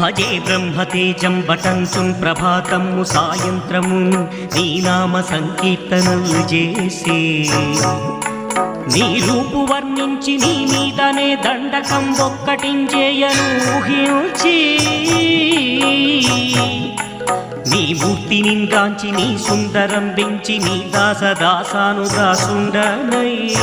భజే బ్రహ్మతేజం బటంచుం ప్రభాతము సాయంత్రము నీనామ సంకీర్తనలు చేసి. నీ రూపు వర్ణించి నీ మీదనే దండకం ఒక్కటించేయను ఊహించి. నీ మూర్తి నింగాంచి నీ సుందరం పెంచి నీ దాస దాసాను దాసుండనై